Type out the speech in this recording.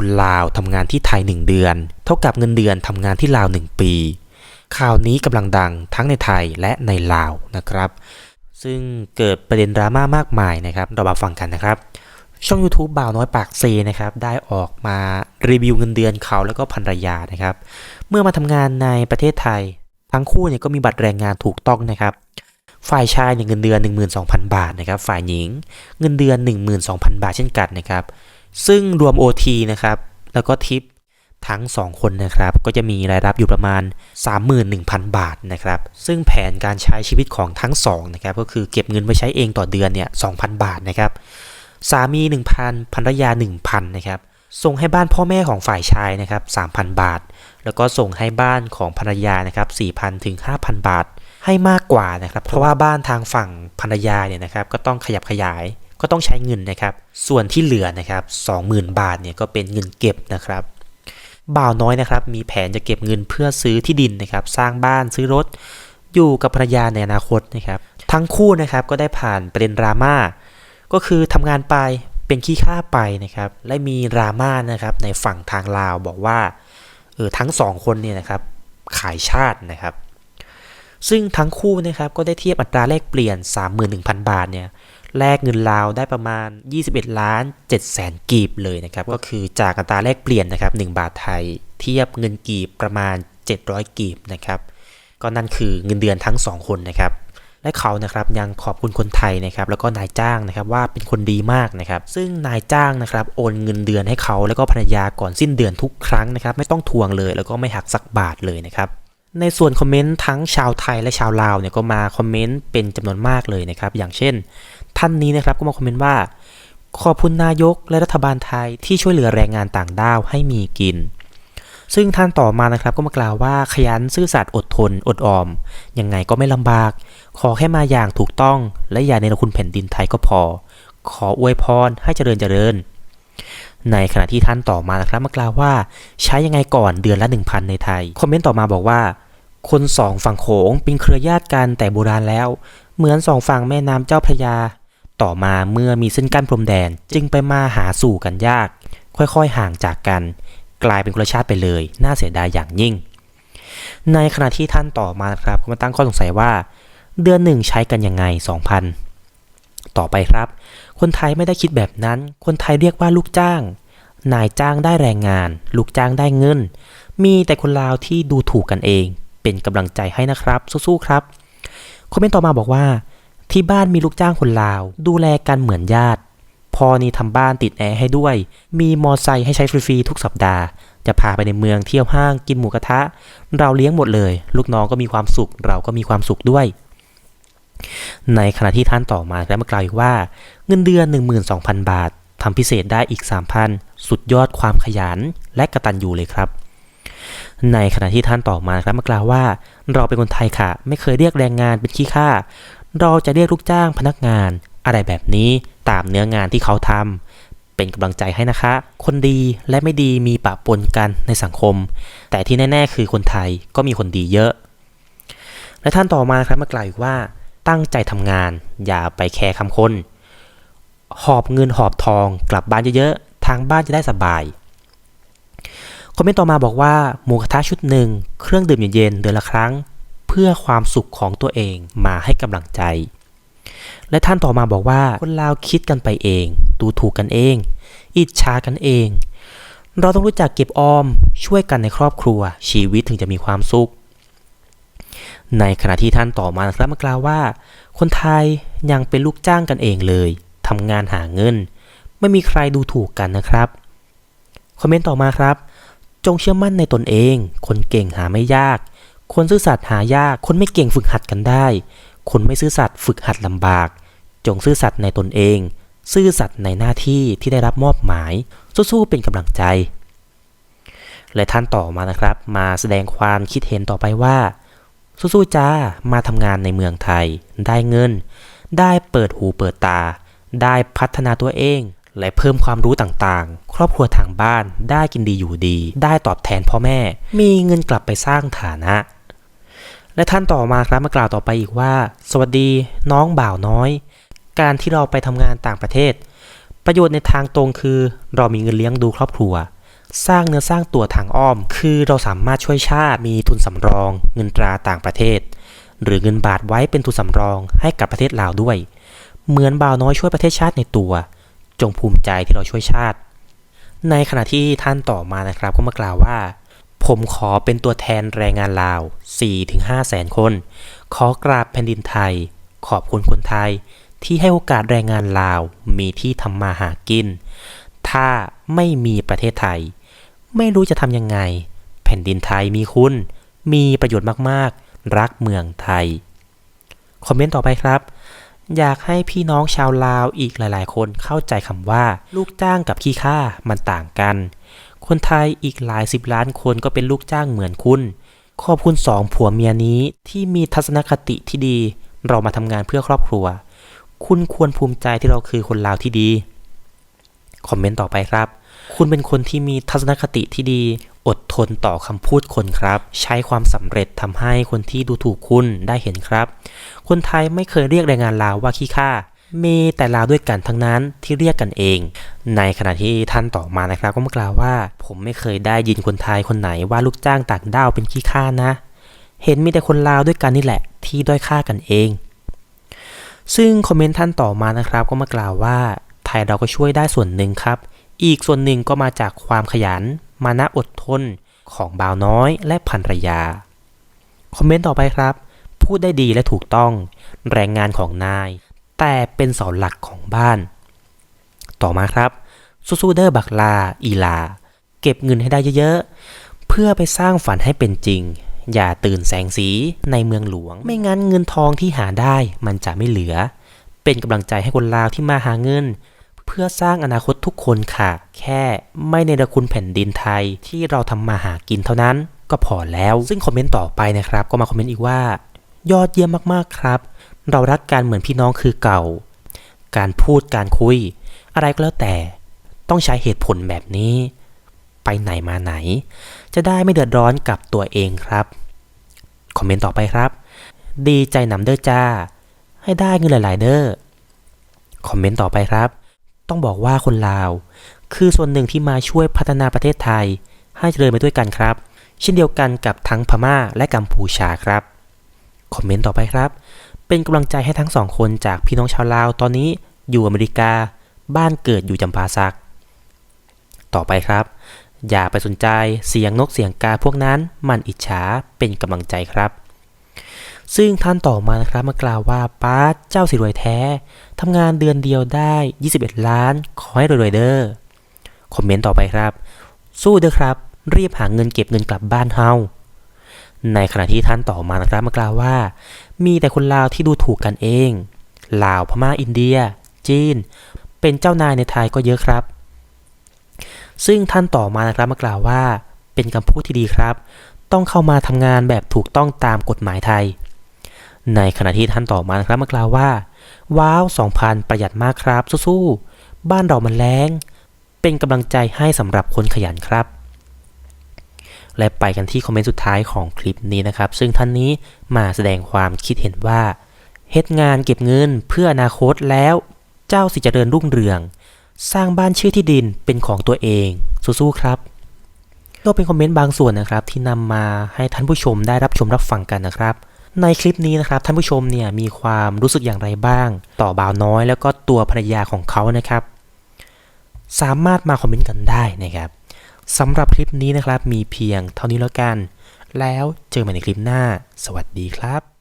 คนลาวทำงานที่ไทย 1 เดือน เท่ากับเงินเดือนทำงานที่ลาว 1 ปี ข่าวนี้กำลังดังทั้งในไทยและในลาวนะครับ ซึ่งเกิดประเด็นดราม่ามากมายนะครับ เรามาฟังกันนะครับ ช่อง YouTube บ่าวน้อยปากเซนะครับ ได้ออกมารีวิวเงินเดือนเขาแล้วก็ภรรยานะครับ เมื่อมาทำงานในประเทศไทย ทั้งคู่เนี่ยก็มีบัตรแรงงานถูกต้องนะครับฝ่ายชายเนี่ยเงินเดือน 12,000 บาทนะครับ ฝ่ายหญิงเงินเดือน 12,000 บาทเช่นกันนะครับ ซึ่งรวม OT นะครับ แล้วก็ทิปทั้ง 2 คนนะครับ ก็จะมีรายรับอยู่ประมาณ 31,000 บาทนะครับ ซึ่งแผนการใช้ชีวิตของทั้งสองนะครับ ก็คือเก็บเงินไว้ใช้เองต่อเดือนเนี่ย 2,000 บาทนะครับ สามี 1,000ภรรยา 1,000 นะครับ ส่งให้บ้านพ่อแม่ของฝ่ายชายนะครับ 3,000 บาท แล้วก็ส่งให้บ้านของภรรยานะครับ 4,000 ถึง 5,000 บาท ให้มากกว่านะครับ เพราะว่าบ้านทางฝั่งภรรยาเนี่ยนะครับ ก็ต้องขยับขยาย ก็ต้องใช้เงินนะครับ ส่วนที่เหลือนะครับ20,000 บาทเนี่ยก็เป็นเงินเก็บนะครับบ่าวน้อยนะครับ มีแผนจะเก็บเงินเพื่อซื้อที่ดินนะครับ สร้างบ้านซื้อรถ อยู่กับภรรยาในอนาคตนะครับ ทั้งคู่นะครับก็ได้ผ่านประเด็นดราม่าก็คือทำงานไปเป็นขี้ข้าไปนะครับ และมีดราม่านะครับในฝั่งทางลาวบอกว่าเออทั้งสองคนเนี่ยนะครับขายชาตินะครับ ซึ่งทั้งคู่นะครับก็ได้เทียบอัตราแลกเปลี่ยน 31,000 บาทเนี่ย แลกเงินลาวได้ประมาณ 21 ล้าน7แสนกีบเลยนะครับ ก็คือจากอัตราแลกเปลี่ยนนะครับ 1 บาทไทย เทียบเงินกีบประมาณ 700 กีบนะครับ ก็นั่นคือเงินเดือนทั้ง 2 คนนะครับและเขานะครับยังขอบคุณคนไทยนะครับแล้วก็นายจ้างนะครับว่าเป็นคนดีมากนะครับซึ่งนายจ้างนะครับโอนเงินเดือนให้เขาแล้วก็ภรรยาก่อนสิ้นเดือนทุกครั้งนะครับไม่ต้องทวงเลย แล้วก็ไม่หักสักบาทเลยนะครับในส่วนคอมเมนต์ทั้งชาวไทยและชาวลาวเนี่ยก็มาคอมเมนต์เป็นจำนวนมากเลยนะครับอย่างเช่น ท่านนี้นะครับก็มาคอมเมนต์ว่า ขอบคุณนายกและรัฐบาลไทยที่ช่วยเหลือแรงงานต่างด้าวให้มีกิน ซึ่งท่านต่อมานะครับก็มากล่าวว่าขยันซื่อสัตย์อดทน อดออม ยังไงก็ไม่ลำบาก ขอแค่มาอย่างถูกต้อง และอย่าในรคุณแผ่นดินไทยก็พอ ขออวยพรให้เจริญเจริญ ในขณะที่ท่านต่อมานะครับมากล่าวว่า ใช้ยังไงก่อนเดือนละ 1,000 ในไทย คอมเมนต์ต่อมาบอกว่า คนสองฝั่งโขงเป็นเครือญาติกันแต่โบราณแล้ว เหมือนสองฝั่งแม่น้ำเจ้าพระยา ต่อมาเมื่อมีเส้นกั้นพรมแดนจึงไปมาหาสู่กันยาก ค่อยๆห่างจากกัน กลายเป็นคนละชาติไปเลย น่าเสียดายอย่างยิ่ง ในขณะที่ท่านต่อมาครับก็มาตั้งข้อสงสัยว่า เดือนหนึ่งใช้กันยังไง 2,000 ต่อไปครับ คนไทยไม่ได้คิดแบบนั้น คนไทยเรียกว่าลูกจ้าง นายจ้างได้แรงงาน ลูกจ้างได้เงิน มีแต่คนลาวที่ดูถูกกันเอง เป็นกำลังใจให้นะครับ สู้ๆครับคอมเมนต์ต่อมาบอกว่า ที่บ้านมีลูกจ้างคนลาว ดูแลกันเหมือนญาติพ่อนี่ทำบ้านติดแอร์ให้ด้วย มีมอไซค์ให้ใช้ฟรีๆทุกสัปดาห์ จะพาไปในเมืองเที่ยวห้างกินหมูกระทะ เราเลี้ยงหมดเลย ลูกน้องก็มีความสุข เราก็มีความสุขด้วย ในขณะที่ท่านต่อมาและมากล่าวอีกว่าเงินเดือน 12,000 บาททำพิเศษได้อีก 3,000 สุดยอดความขยันและกระตันอยู่เลยครับในขณะที่ท่านต่อมาครับมากล่าวว่า เราเป็นคนไทยค่ะ ไม่เคยเรียกแรงงานเป็นขี้ข้า เราจะเรียกลูกจ้างพนักงาน อะไรแบบนี้ตามเนื้องานที่เขาทำเป็นกำลังใจให้นะคะ คนดีและไม่ดีมีปะปนกันในสังคม แต่ที่แน่ ๆ คือคนไทยก็มีคนดีเยอะ และท่านต่อมาครับมากล่าวอีกว่า ตั้งใจทำงาน อย่าไปแคร์คำคนหอบเงินหอบทองกลับบ้านเยอะๆทางบ้านจะได้สบายคอมเมนต์ต่อมาบอกว่าหมูกระทะชุดหนึ่งเครื่องดื่มเย็นๆเดือนละครั้ง เพื่อความสุขของตัวเองมาให้กำลังใจ และท่านต่อมาบอกว่าคนลาวคิดกันไปเอง ดูถูกกันเอง อิจฉากันเอง เราต้องรู้จักเก็บออมช่วยกันในครอบครัว ชีวิตถึงจะมีความสุข ในขณะที่ท่านต่อมาครับมากล่าวว่า คนไทยยังเป็นลูกจ้างกันเองเลยทำงานหาเงิน ไม่มีใครดูถูกกันนะครับคอมเมนต์ต่อมาครับ จงเชื่อมั่นในตนเอง คนเก่งหาไม่ยาก คนซื่อสัตย์หายาก คนไม่เก่งฝึกหัดกันได้ คนไม่ซื่อสัตย์ฝึกหัดลำบาก จงซื่อสัตย์ในตนเอง ซื่อสัตย์ในหน้าที่ที่ได้รับมอบหมาย สู้ๆเป็นกำลังใจ และท่านต่อมานะครับ มาแสดงความคิดเห็นต่อไปว่า สู้ๆจ้ามาทำงานในเมืองไทย ได้เงิน ได้เปิดหูเปิดตา ได้พัฒนาตัวเองและเพิ่มความรู้ต่างๆ ครอบครัวทางบ้านได้กินดีอยู่ดี ได้ตอบแทนพ่อแม่ มีเงินกลับไปสร้างฐานะ และท่านต่อมาครับมากล่าวต่อไปอีกว่า สวัสดีน้องบ่าวน้อย การที่เราไปทำงานต่างประเทศ ประโยชน์ในทางตรงคือ เรามีเงินเลี้ยงดูครอบครัว สร้างเนื้อสร้างตัวทางอ้อม คือเราสามารถช่วยชาติมีทุนสำรอง เงินตราต่างประเทศ หรือเงินบาทไว้เป็นทุนสำรองให้กับประเทศลาวด้วย เหมือนบ่าวน้อยช่วยประเทศชาติในตัว จงภูมิใจที่เราช่วยชาติ ในขณะที่ท่านต่อมานะครับก็มากล่าวว่า ผมขอเป็นตัวแทนแรงงานลาว 4-5 แสนคน ขอกราบแผ่นดินไทย ขอบคุณคนไทย ที่ให้โอกาสแรงงานลาวมีที่ทำมาหากิน ถ้าไม่มีประเทศไทย ไม่รู้จะทำยังไง แผ่นดินไทยมีคุณ มีประโยชน์มากๆ รักเมืองไทย คอมเมนต์ต่อไปครับ อยากให้พี่น้องชาวลาวอีกหลายๆ คนเข้าใจคำว่า ลูกจ้างกับขี้ข้ามันต่างกัน คนไทยอีกหลายสิบล้านคนก็เป็นลูกจ้างเหมือนคุณ ขอบคุณสองผัวเมียนี้ที่มีทัศนคติที่ดี เรามาทำงานเพื่อครอบครัว คุณควรภูมิใจที่เราคือคนลาวที่ดี คอมเมนต์ต่อไปครับ คุณเป็นคนที่มีทัศนคติที่ดี อดทนต่อคำพูดคนครับ ใช้ความสำเร็จทำให้คนที่ดูถูกคุณได้เห็นครับ คนไทยไม่เคยเรียกแรงงานลาวว่าขี้ข้า มีแต่ลาวด้วยกันทั้งนั้นที่เรียกกันเอง ในขณะที่ท่านต่อมานะครับก็มากล่าวว่า ผมไม่เคยได้ยินคนไทยคนไหนว่าลูกจ้างต่างด้าวเป็นขี้ข้านะ เห็นมีแต่คนลาวด้วยกันนี่แหละ ที่ด้อยค่ากันเอง ซึ่งคอมเมนต์ท่านต่อมานะครับก็มากล่าวว่า ไทยเราก็ช่วยได้ส่วนหนึ่งครับ อีกส่วนหนึ่งก็มาจากความขยัน มานะอดทนของบ่าวน้อยและภรรยา คอมเมนต์ต่อไปครับ พูดได้ดีและถูกต้อง แรงงานของนาย แต่เป็นเสาหลักของบ้าน ต่อมาครับซูๆเดอร์บักลา อีลา เก็บเงินให้ได้เยอะๆ เพื่อไปสร้างฝันให้เป็นจริง อย่าตื่นแสงสีในเมืองหลวง ไม่งั้นเงินทองที่หาได้มันจะไม่เหลือ เป็นกำลังใจให้คนลาวที่มาหาเงิน เพื่อสร้างอนาคตทุกคนค่ะ แค่ไม่ในระคุณแผ่นดินไทยที่เราทำมาหากินเท่านั้นก็พอแล้ว ซึ่งคอมเมนต์ต่อไปนะครับ ก็มาคอมเมนต์อีกว่า ยอดเยี่ยมมากๆครับ เรารักกันเหมือนพี่น้องคือเก่า การพูดการคุย อะไรก็แล้วแต่ต้องใช้เหตุผลแบบนี้ ไปไหนมาไหน จะได้ไม่เดือดร้อนกับตัวเองครับ คอมเมนต์ต่อไปครับ ดีใจนำเด้อจ้า ให้ได้เงินหลาย ๆ เด้อคอมเมนต์ต่อไปครับ ต้องบอกว่าคนลาว คือส่วนหนึ่งที่มาช่วยพัฒนาประเทศไทย ให้เจริญไปด้วยกันครับ เช่นเดียวกันกับทั้งพม่าและกัมพูชาครับ คอมเมนต์ต่อไปครับ เป็นกำลังใจให้ทั้งสองคนจากพี่น้องชาวลาวตอนนี้อยู่อเมริกา บ้านเกิดอยู่จำปาสัก ต่อไปครับ อย่าไปสนใจเสียงนกเสียงกาพวกนั้นมันอิจฉาเป็นกำลังใจครับ ซึ่งท่านต่อมานะครับมากล่าวว่าป้าเจ้าสิรวยแท้ทำงานเดือนเดียวได้ 21 ล้าน ขอให้รวยๆเด้อคอมเมนต์ต่อไปครับ สู้เด้อครับ รีบหาเงินเก็บเงินกลับบ้านเฮา ในขณะที่ท่านต่อมานะครับมากล่าวว่า มีแต่คนลาวที่ดูถูกกันเอง ลาวพม่าอินเดีย จีน เป็นเจ้านายในไทยก็เยอะครับ ซึ่งท่านต่อมานะครับมากล่าวว่า เป็นคำพูดที่ดีครับ ต้องเข้ามาทำงานแบบถูกต้องตามกฎหมายไทย ในขณะที่ท่านต่อมานะครับมากล่าวว่า ว้าว2,000 ประหยัดมากครับสู้ๆบ้านเรามันแรงเป็นกำลังใจให้สำหรับคนขยันครับ และไปกันที่คอมเมนต์สุดท้ายของคลิปนี้นะครับ ซึ่งท่านนี้มาแสดงความคิดเห็นว่าเฮ็ดงานเก็บเงินเพื่ออนาคตแล้วเจ้าสิเจริญรุ่งเรือง สร้างบ้านชื่อที่ดินเป็นของตัวเองสู้ๆครับก็เป็นคอมเมนต์บางส่วนนะครับที่นำมาให้ท่านผู้ชมได้รับชมรับฟังกันนะครับ ในคลิปนี้นะครับท่านผู้ชมเนี่ยมีความรู้สึกอย่างไรบ้าง ต่อบ่าวน้อย แล้วก็ตัวภรรยาของเขานะครับ สามารถมาคอมเมนต์กันได้นะครับ สำหรับคลิปนี้นะครับมีเพียงเท่านี้แล้วกัน แล้วเจอกันในคลิปหน้า สวัสดีครับ